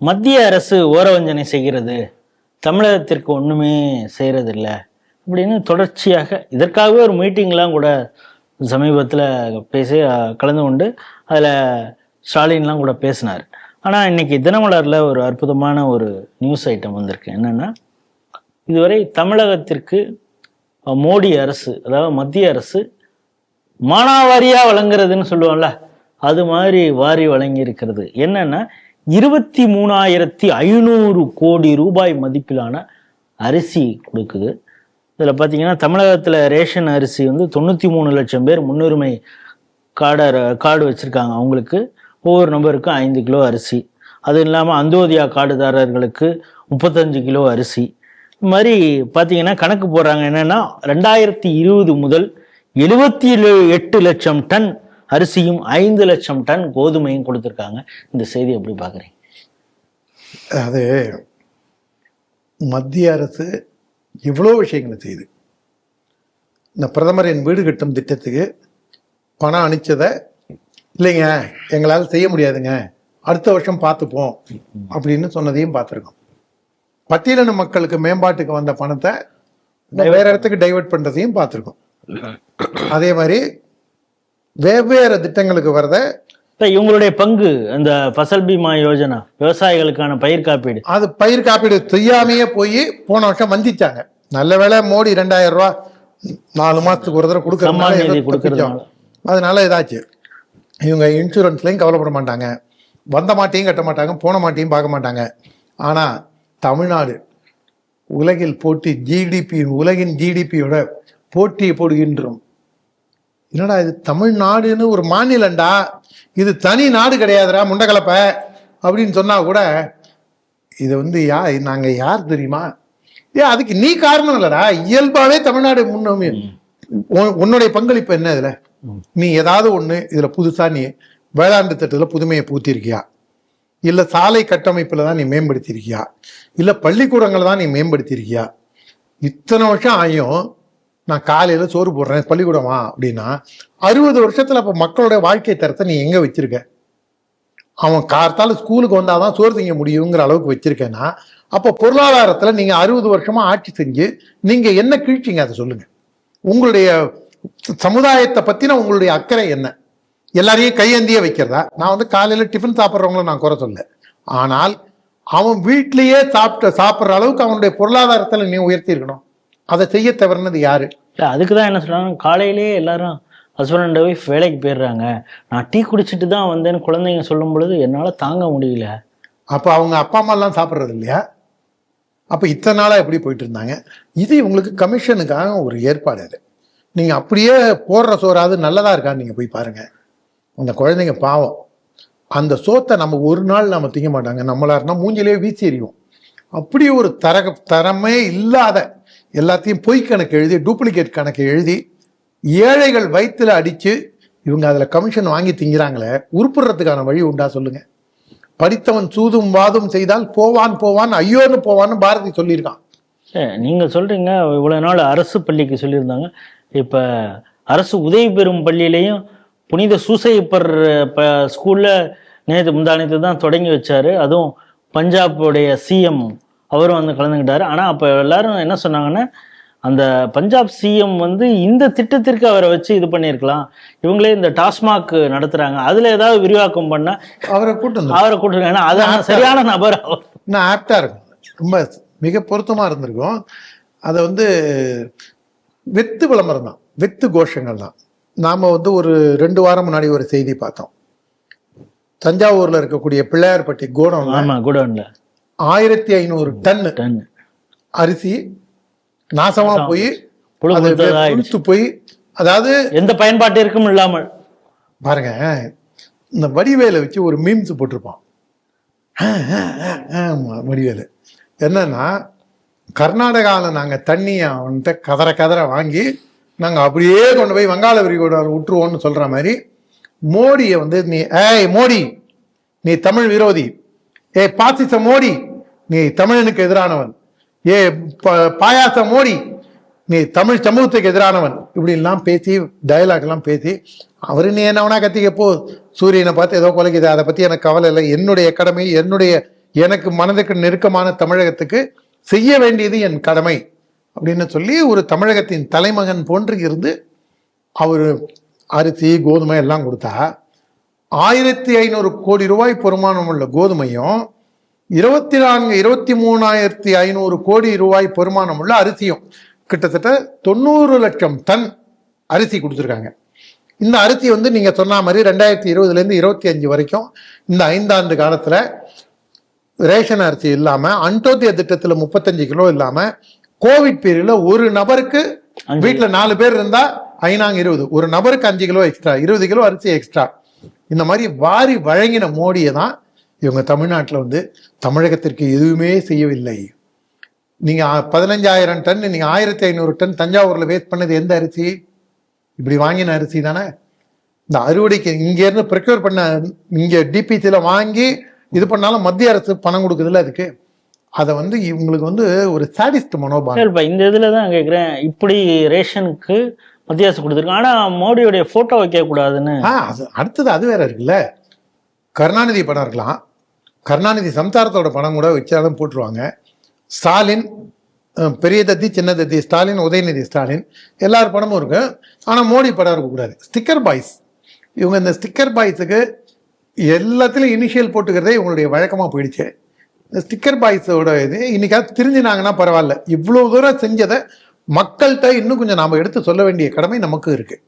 மத்திய அரசு ஓரவஞ்சனை செய்கிறது. தமிழகத்திற்கு ஒன்றுமே செய்கிறதில்ல அப்படின்னு தொடர்ச்சியாக இதற்காகவே ஒரு மீட்டிங்லாம் கூட சமீபத்தில் பேசி கலந்து கொண்டு அதில் ஸ்டாலின்லாம் கூட பேசினார். ஆனால் இன்றைக்கி தினமலரில் ஒரு அற்புதமான ஒரு நியூஸ் ஐட்டம் வந்திருக்கு. என்னென்னா இதுவரை தமிழகத்திற்கு மோடி அரசு அதாவது மத்திய அரசு மானாவாரியாக வழங்குறதுன்னு சொல்லுவோம்ல அது மாதிரி வாரி வழங்கி இருக்கிறது என்னென்னா இருபத்தி மூணாயிரத்தி ஐநூறு கோடி ரூபாய் மதிப்பிலான அரிசி கொடுக்குது. இதில் பார்த்தீங்கன்னா தமிழகத்தில் ரேஷன் அரிசி வந்து தொண்ணூற்றி மூணு லட்சம் பேர் முன்னுரிமை கார்டை கார்டு வச்சுருக்காங்க. அவங்களுக்கு ஒவ்வொரு நபருக்கும் ஐந்து கிலோ அரிசி. அது இல்லாமல் அந்தோதியா கார்டுதாரர்களுக்கு முப்பத்தஞ்சு கிலோ அரிசி. இது மாதிரி பார்த்தீங்கன்னா கணக்கு போடுறாங்க. என்னென்னா ரெண்டாயிரத்தி இருபது முதல் எழுபத்தி எட்டு லட்சம் டன் அரிசியும் ஐந்து லட்சம் டன் கோதுமையும் கொடுத்துருக்காங்க. இந்த செய்தி எப்படி பார்க்குறீங்க? அது மத்திய அரசு இவ்வளோ விஷயங்களை செய்யுது இந்த பிரதமர் என் வீடு கட்டும் திட்டத்துக்கு பணம் அனுப்பிச்சதை இல்லைங்க எங்களால் செய்ய முடியாதுங்க அடுத்த வருஷம் பார்த்துப்போம் அப்படின்னு சொன்னதையும் பார்த்துருக்கோம். பட்டியலின மக்களுக்கு மேம்பாட்டுக்கு வந்த பணத்தை வேற இடத்துக்கு டைவர்ட் பண்ணுறதையும் பார்த்துருக்கோம். அதே மாதிரி வெவ்வேறு திட்டங்களுக்கு வரத இவங்களுடைய பங்கு அந்த ஃபசல் பீமா யோஜனா விவசாயிகளுக்கான பயிர் காப்பீடு. அது பயிர் காப்பீடு செய்யாமையே போய் போன வருஷம் வந்திச்சாங்க நல்ல வேளை மோடி ரெண்டாயிரம் ரூபாய் நாலு மாசத்துக்கு ஒரு தடவை கொடுக்கறதுனால. அதனால இதாச்சு. இவங்க இன்சூரன்ஸ்லையும் கவலைப்பட மாட்டாங்க. வந்த மாட்டையும் கட்ட மாட்டாங்க போன மாட்டையும் பார்க்க மாட்டாங்க. ஆனா தமிழ்நாடு உலகில் போட்டி ஜிடிபி உலகின் ஜிடிபியோட போட்டியை போடுகின்றோம். என்னடா இது தமிழ்நாடுன்னு ஒரு மாநிலம்டா. இது தனி நாடு கிடையாதுடா முண்டக்கலப்ப அப்படின்னு சொன்னா கூட இது வந்து யா நாங்க யார் தெரியுமா? ஏ அதுக்கு நீ காரணம் இல்லடா. இயல்பாவே தமிழ்நாடு முன்னோமி. உன்- உன்னுடைய பங்களிப்பு என்ன இதுல? நீ ஏதாவது ஒண்ணு இதுல புதுசா நீ வேளாண் திட்டத்துல புதுமையை பூத்திருக்கியா? இல்ல சாலை கட்டமைப்புல தான் நீ மேம்படுத்தியிருக்கியா? இல்ல பள்ளிக்கூடங்களை தான் நீ மேம்படுத்தியிருக்கியா? இத்தனை வருஷம் ஆயும் நான் காலையில் சோறு போடுறேன் பள்ளிக்கூடமா? அப்படின்னா அறுபது வருஷத்தில் அப்போ மக்களோட வாழ்க்கை தரத்தை நீ எங்கே வச்சிருக்க? அவன் கார்த்தால ஸ்கூலுக்கு வந்தால் தான் சோறு திங்க முடியுங்கிற அளவுக்கு வச்சிருக்கேன்னா அப்போ பொருளாதாரத்தில் நீங்கள் அறுபது வருஷமாக ஆட்சி செஞ்சு நீங்கள் என்ன கீழ்ச்சிங்க? அதை சொல்லுங்கள் உங்களுடைய சமுதாயத்தை பற்றின உங்களுடைய அக்கறை என்ன? எல்லாரையும் கையேந்தியே வைக்கிறதா? நான் வந்து காலையில் டிஃபன் சாப்பிட்றவங்கள நான் குறை சொல்ல. ஆனால் அவன் வீட்லேயே சாப்பிட்ட சாப்பிட்ற அளவுக்கு அவனுடைய பொருளாதாரத்தில் நீ உயர்த்தி இருக்கணும். அதை செய்ய தவறுனது யாரு? இல்லை அதுக்கு தான் என்ன சொல்றாங்க காலையிலேயே எல்லாரும் ஹஸ்பண்ட் அண்ட் ஒய்ஃப் வேலைக்கு போயிடுறாங்க. நான் டீ குடிச்சிட்டு தான் வந்தேன்னு குழந்தைங்க சொல்லும் பொழுது என்னால் தாங்க முடியல. அப்போ அவங்க அப்பா அம்மா எல்லாம் சாப்பிட்றது இல்லையா? அப்போ இத்தனை நாளா எப்படி போயிட்டு இருந்தாங்க? இது இவங்களுக்கு கமிஷனுக்காக ஒரு ஏற்பாடு அது. நீங்க அப்படியே போடுற சோறாவது நல்லதா இருக்கான்னு நீங்க போய் பாருங்க. அந்த குழந்தைங்க பாவம். அந்த சோத்தை நம்ம ஒரு நாள் நம்ம திங்க மாட்டாங்க. நம்மளா இருந்தா மூஞ்சிலே வீசி எறியும் அப்படி ஒரு தர தரமே இல்லாத எல்லாத்தையும் பொய் கணக்கு எழுதி டூப்ளிகேட் கணக்கு எழுதி ஏழைகள் வயிற்றில் அடித்து இவங்க அதில் கமிஷன் வாங்கி திங்கிறாங்களே உருப்புறதுக்கான வழி உண்டா சொல்லுங்க. படித்தவன் சூதும் வாதும் செய்தால் போவான் போவான் ஐயோன்னு போவான்னு பாரதி சொல்லியிருக்கான். நீங்கள் சொல்கிறீங்க இவ்வளோ நாள் அரசு பள்ளிக்கு சொல்லியிருந்தாங்க. இப்போ அரசு உதவி பெறும் பள்ளியிலையும் புனித சூசைப்பர் இப்போ ஸ்கூலில் நேற்று முந்தானத்து தான் தொடங்கி வச்சாரு. அதுவும் பஞ்சாபுடைய சிஎம் அவரும் வந்து கலந்துக்கிட்டாரு. ஆனா அப்ப எல்லாரும் என்ன சொன்னாங்கன்னா அந்த பஞ்சாப் சிஎம் வந்து இந்த திட்டத்திற்கு அவரை வச்சு இது பண்ணியிருக்கலாம். இவங்களே இந்த டாஸ்மாக் நடத்துறாங்க. அதுல ஏதாவது விரிவாக்கம் பண்ணா அவரை கூட்டு வந்து அவரை கூட்டிருக்காங்க ஏன்னா அதான் சரியான நபர் இன்னும் ஆப்டா இருக்கும் ரொம்ப மிக பொருத்தமா இருந்திருக்கும். அதை வந்து வெத்து விளம்பரம் தான் வெத்து கோஷங்கள் தான் நாம வந்து ஒரு ரெண்டு வாரம் முன்னாடி ஒரு செய்தி பார்த்தோம். தஞ்சாவூர்ல இருக்கக்கூடிய பிள்ளையார்பட்டி கோடம்ல ஆமா குடோன்ல ஆயிரத்தி ஐநூறு டன் டன். அரிசி நாசமா போய். புழுத்து போய் அதாவது எந்த பயன்பாட்டிற்கும் இல்லாமல். பாருங்க இந்த வடிவேலை வச்சு ஒரு மீம்ஸ் போட்டிருப்பான். வடிவேலு. என்னன்னா கர்நாடகாவில் நாங்கள் தண்ணியை அவன்கிட்ட கதற கதற வாங்கி நாங்கள் அப்படியே கொண்டு போய் வங்காள விரிகுடா விட்டுருவோம்னு சொல்ற மாதிரி மோடியை வந்து நீ ஏய் மோடி நீ தமிழ் விரோதி. ஏய் பாசிச மோடி நீ தமிழனுக்கு எதிரானவன். ஏ பாயாச மோடி நீ தமிழ் சமூகத்துக்கு எதிரானவன். இப்படிலாம் பேசி டயலாக்லாம் பேசி அவரு நீ என்னவனா கத்திக்க போ. சூரியனை பார்த்து ஏதோ கொலைக்குது. அதை பற்றி எனக்கு கவலை இல்லை. என்னுடைய கடமை என்னுடைய எனக்கு மனதுக்கு நெருக்கமான தமிழகத்துக்கு செய்ய வேண்டியது என் கடமை அப்படின்னு சொல்லி ஒரு தமிழகத்தின் தலைமகன் போன்று இருந்து அவர் அரிசி கோதுமை எல்லாம் கொடுத்தா ஆயிரத்தி ஐநூறு கோடி ரூபாய் பெருமானம் உள்ள கோதுமையும் இருபத்தி நான்கு இருபத்தி மூணாயிரத்தி ஐநூறு கோடி ரூபாய் பெருமானம் உள்ள அரிசியும் கிட்டத்தட்ட தொண்ணூறு லட்சம் டன் அரிசி கொடுத்துருக்காங்க. இந்த அரிசி வந்து நீங்க சொன்ன மாதிரி ரெண்டாயிரத்தி இருபதுல இருந்து இருபத்தி அஞ்சு வரைக்கும் இந்த ஐந்தாண்டு காலத்துல ரேஷன் அரிசி இல்லாம அண்டோத்திய திட்டத்துல முப்பத்தஞ்சு கிலோ இல்லாம கோவிட் பீரியட்ல ஒரு நபருக்கு. வீட்டுல நாலு பேர் இருந்தா ஐநாங்க இருபது. ஒரு நபருக்கு அஞ்சு கிலோ எக்ஸ்ட்ரா இருபது கிலோ அரிசி எக்ஸ்ட்ரா. இந்த மாதிரி வாரி வழங்கின மோடியை தான் இவங்க தமிழ்நாட்டுல வந்து தமிழகத்திற்கு எதுவுமே செய்யவில்லை. நீங்க பதினஞ்சாயிரம் டன் நீங்க ஆயிரத்தி ஐநூறு டன் தஞ்சாவூர்ல வேஸ்ட் பண்ணது எந்த அரிசி? இப்படி வாங்கின அரிசி தானே? இந்த அறுவடைக்கு இங்க இருந்து ப்ரிக்யூர் பண்ண இங்க டிபிசியில் வாங்கி இது பண்ணாலும் மத்திய அரசு பணம் கொடுக்குதுல்ல அதுக்கு? அதை வந்து இவங்களுக்கு வந்து ஒரு சாடிஸ்ட் மனோபாவம். இந்த இதில் தான் கேட்குறேன் இப்படி ரேஷனுக்கு மத்திய கொடுத்துருக்கு. ஆனால் மோடியோடைய ஃபோட்டோ வைக்கக்கூடாதுன்னு ஆ அது அடுத்தது அது வேற இருக்குல்ல. கருணாநிதி படம் இருக்கலாம். கருணாநிதி சம்சாரத்தோட படம் கூட வச்சாலும் போட்டுருவாங்க. ஸ்டாலின் பெரிய தத்தி சின்ன தத்தி ஸ்டாலின் உதயநிதி ஸ்டாலின் எல்லார் படமும் இருக்கு. ஆனால் மோடி படம் இருக்கக்கூடாது ஸ்டிக்கர் பாய்ஸ். இவங்க இந்த ஸ்டிக்கர் பாய்ஸுக்கு எல்லாத்துலேயும் இனிஷியல் போட்டுக்கிறதே இவங்களுடைய வழக்கமாக போயிடுச்சு. இந்த ஸ்டிக்கர் பாய்ஸோட இது இன்னைக்காவது தெரிஞ்சுனாங்கன்னா பரவாயில்ல. இவ்வளோ தூரம் செஞ்சதை மக்கள்கிட்ட இன்னும் கொஞ்சம் நாம் எடுத்து சொல்ல வேண்டிய கடமை நமக்கு இருக்கு.